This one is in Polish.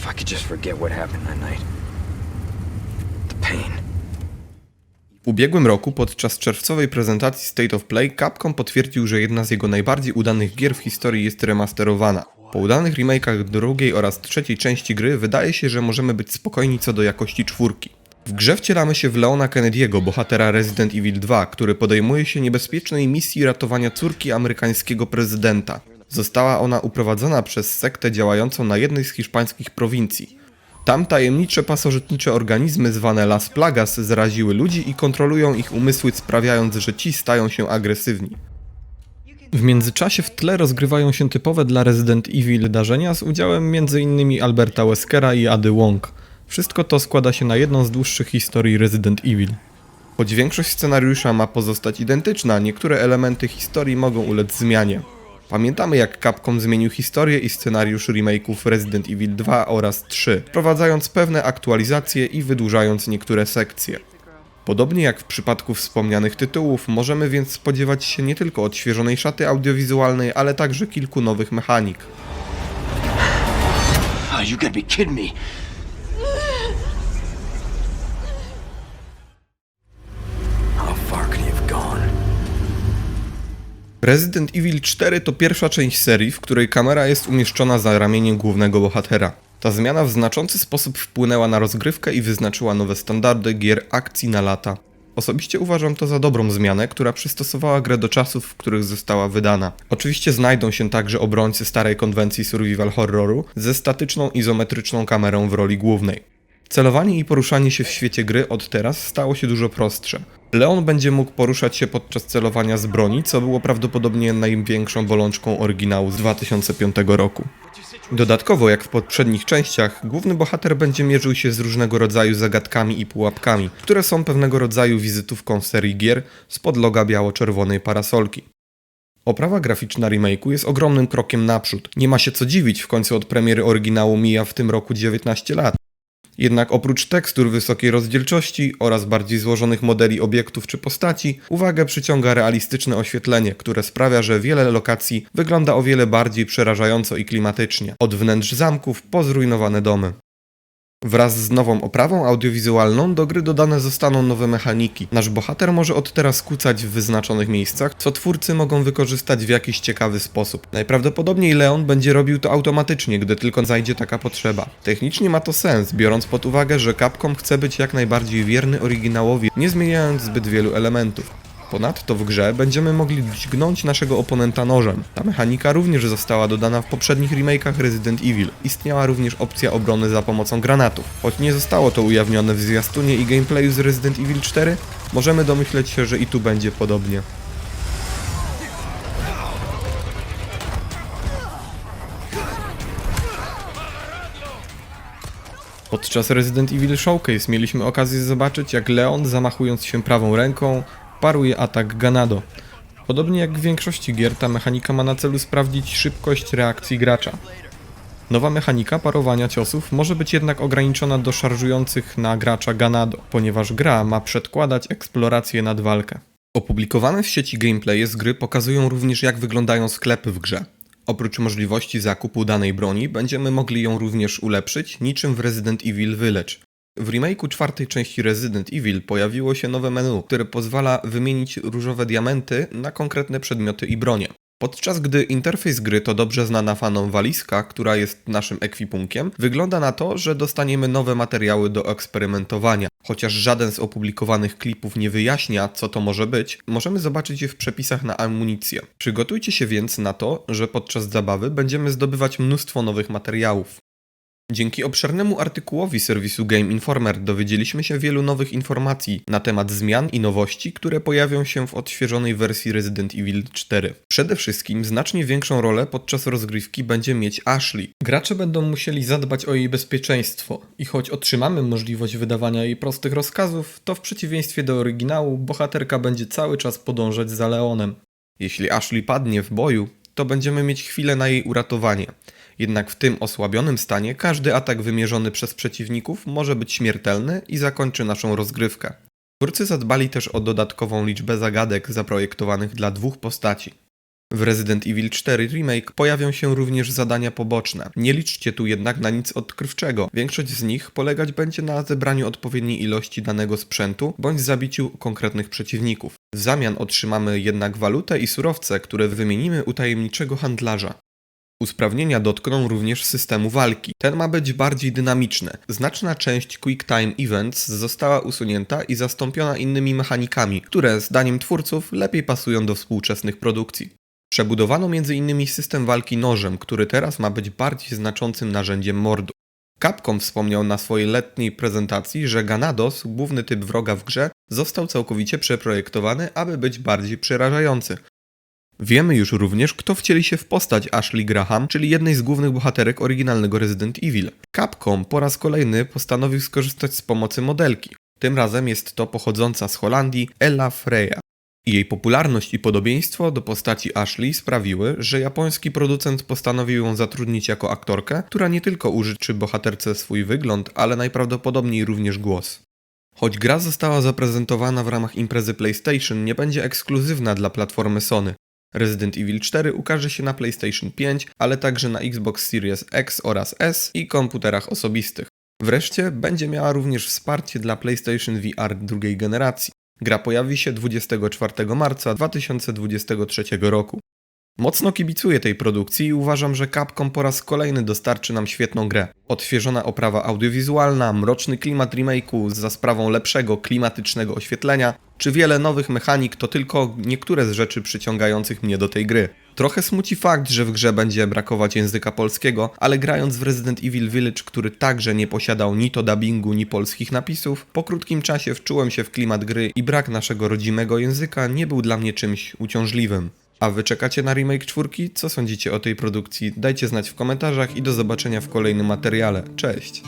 If I could just forget what happened that night. The pain. W ubiegłym roku podczas czerwcowej prezentacji State of Play Capcom potwierdził, że jedna z jego najbardziej udanych gier w historii jest remasterowana. Po udanych remake'ach drugiej oraz trzeciej części gry wydaje się, że możemy być spokojni co do jakości czwórki. W grze wcielamy się w Leona Kennedy'ego, bohatera Resident Evil 2, który podejmuje się niebezpiecznej misji ratowania córki amerykańskiego prezydenta. Została ona uprowadzona przez sektę działającą na jednej z hiszpańskich prowincji. Tam tajemnicze pasożytnicze organizmy zwane Las Plagas zaraziły ludzi i kontrolują ich umysły, sprawiając, że ci stają się agresywni. W międzyczasie w tle rozgrywają się typowe dla Resident Evil wydarzenia z udziałem m.in. Alberta Weskera i Ady Wong. Wszystko to składa się na jedną z dłuższych historii Resident Evil. Choć większość scenariusza ma pozostać identyczna, niektóre elementy historii mogą ulec zmianie. Pamiętamy jak Capcom zmienił historię i scenariusz remake'ów Resident Evil 2 oraz 3, wprowadzając pewne aktualizacje i wydłużając niektóre sekcje. Podobnie jak w przypadku wspomnianych tytułów, możemy więc spodziewać się nie tylko odświeżonej szaty audiowizualnej, ale także kilku nowych mechanik. Oh, Resident Evil 4 to pierwsza część serii, w której kamera jest umieszczona za ramieniem głównego bohatera. Ta zmiana w znaczący sposób wpłynęła na rozgrywkę i wyznaczyła nowe standardy gier akcji na lata. Osobiście uważam to za dobrą zmianę, która przystosowała grę do czasów, w których została wydana. Oczywiście znajdą się także obrońcy starej konwencji survival horroru ze statyczną izometryczną kamerą w roli głównej. Celowanie i poruszanie się w świecie gry od teraz stało się dużo prostsze. Leon będzie mógł poruszać się podczas celowania z broni, co było prawdopodobnie największą bolączką oryginału z 2005 roku. Dodatkowo, jak w poprzednich częściach, główny bohater będzie mierzył się z różnego rodzaju zagadkami i pułapkami, które są pewnego rodzaju wizytówką serii gier z podloga biało-czerwonej parasolki. Oprawa graficzna remake'u jest ogromnym krokiem naprzód. Nie ma się co dziwić, w końcu od premiery oryginału mija w tym roku 19 lat. Jednak oprócz tekstur wysokiej rozdzielczości oraz bardziej złożonych modeli obiektów czy postaci, uwagę przyciąga realistyczne oświetlenie, które sprawia, że wiele lokacji wygląda o wiele bardziej przerażająco i klimatycznie. Od wnętrz zamków po zrujnowane domy. Wraz z nową oprawą audiowizualną do gry dodane zostaną nowe mechaniki. Nasz bohater może od teraz kucać w wyznaczonych miejscach, co twórcy mogą wykorzystać w jakiś ciekawy sposób. Najprawdopodobniej Leon będzie robił to automatycznie, gdy tylko zajdzie taka potrzeba. Technicznie ma to sens, biorąc pod uwagę, że Capcom chce być jak najbardziej wierny oryginałowi, nie zmieniając zbyt wielu elementów. Ponadto w grze będziemy mogli dźgnąć naszego oponenta nożem. Ta mechanika również została dodana w poprzednich remake'ach Resident Evil. Istniała również opcja obrony za pomocą granatów. Choć nie zostało to ujawnione w zwiastunie i gameplayu z Resident Evil 4, możemy domyśleć się, że i tu będzie podobnie. Podczas Resident Evil Showcase mieliśmy okazję zobaczyć, jak Leon, zamachując się prawą ręką, paruje atak Ganado. Podobnie jak w większości gier, ta mechanika ma na celu sprawdzić szybkość reakcji gracza. Nowa mechanika parowania ciosów może być jednak ograniczona do szarżujących na gracza Ganado, ponieważ gra ma przedkładać eksplorację nad walkę. Opublikowane w sieci gameplaye z gry pokazują również jak wyglądają sklepy w grze. Oprócz możliwości zakupu danej broni, będziemy mogli ją również ulepszyć, niczym w Resident Evil Village. W remake'u czwartej części Resident Evil pojawiło się nowe menu, które pozwala wymienić różowe diamenty na konkretne przedmioty i bronie. Podczas gdy interfejs gry to dobrze znana fanom walizka, która jest naszym ekwipunkiem, wygląda na to, że dostaniemy nowe materiały do eksperymentowania. Chociaż żaden z opublikowanych klipów nie wyjaśnia, co to może być, możemy zobaczyć je w przepisach na amunicję. Przygotujcie się więc na to, że podczas zabawy będziemy zdobywać mnóstwo nowych materiałów. Dzięki obszernemu artykułowi serwisu Game Informer dowiedzieliśmy się wielu nowych informacji na temat zmian i nowości, które pojawią się w odświeżonej wersji Resident Evil 4. Przede wszystkim znacznie większą rolę podczas rozgrywki będzie mieć Ashley. Gracze będą musieli zadbać o jej bezpieczeństwo i choć otrzymamy możliwość wydawania jej prostych rozkazów, to w przeciwieństwie do oryginału bohaterka będzie cały czas podążać za Leonem. Jeśli Ashley padnie w boju, to będziemy mieć chwilę na jej uratowanie. Jednak w tym osłabionym stanie każdy atak wymierzony przez przeciwników może być śmiertelny i zakończy naszą rozgrywkę. Twórcy zadbali też o dodatkową liczbę zagadek zaprojektowanych dla dwóch postaci. W Resident Evil 4 Remake pojawią się również zadania poboczne. Nie liczcie tu jednak na nic odkrywczego. Większość z nich polegać będzie na zebraniu odpowiedniej ilości danego sprzętu bądź zabiciu konkretnych przeciwników. W zamian otrzymamy jednak walutę i surowce, które wymienimy u tajemniczego handlarza. Usprawnienia dotkną również systemu walki. Ten ma być bardziej dynamiczny. Znaczna część Quick Time Events została usunięta i zastąpiona innymi mechanikami, które zdaniem twórców lepiej pasują do współczesnych produkcji. Przebudowano m.in. system walki nożem, który teraz ma być bardziej znaczącym narzędziem mordu. Capcom wspomniał na swojej letniej prezentacji, że Ganados, główny typ wroga w grze, został całkowicie przeprojektowany, aby być bardziej przerażający. Wiemy już również, kto wcieli się w postać Ashley Graham, czyli jednej z głównych bohaterek oryginalnego Resident Evil. Capcom po raz kolejny postanowił skorzystać z pomocy modelki. Tym razem jest to pochodząca z Holandii Ella Freya. Jej popularność i podobieństwo do postaci Ashley sprawiły, że japoński producent postanowił ją zatrudnić jako aktorkę, która nie tylko użyczy bohaterce swój wygląd, ale najprawdopodobniej również głos. Choć gra została zaprezentowana w ramach imprezy PlayStation, nie będzie ekskluzywna dla platformy Sony. Resident Evil 4 ukaże się na PlayStation 5, ale także na Xbox Series X oraz S i komputerach osobistych. Wreszcie będzie miała również wsparcie dla PlayStation VR drugiej generacji. Gra pojawi się 24 marca 2023 roku. Mocno kibicuję tej produkcji i uważam, że Capcom po raz kolejny dostarczy nam świetną grę. Odświeżona oprawa audiowizualna, mroczny klimat remake'u za sprawą lepszego, klimatycznego oświetlenia, czy wiele nowych mechanik to tylko niektóre z rzeczy przyciągających mnie do tej gry. Trochę smuci fakt, że w grze będzie brakować języka polskiego, ale grając w Resident Evil Village, który także nie posiadał ni to dubbingu, ni polskich napisów, po krótkim czasie wczułem się w klimat gry i brak naszego rodzimego języka nie był dla mnie czymś uciążliwym. A wy czekacie na remake czwórki? Co sądzicie o tej produkcji? Dajcie znać w komentarzach i do zobaczenia w kolejnym materiale. Cześć!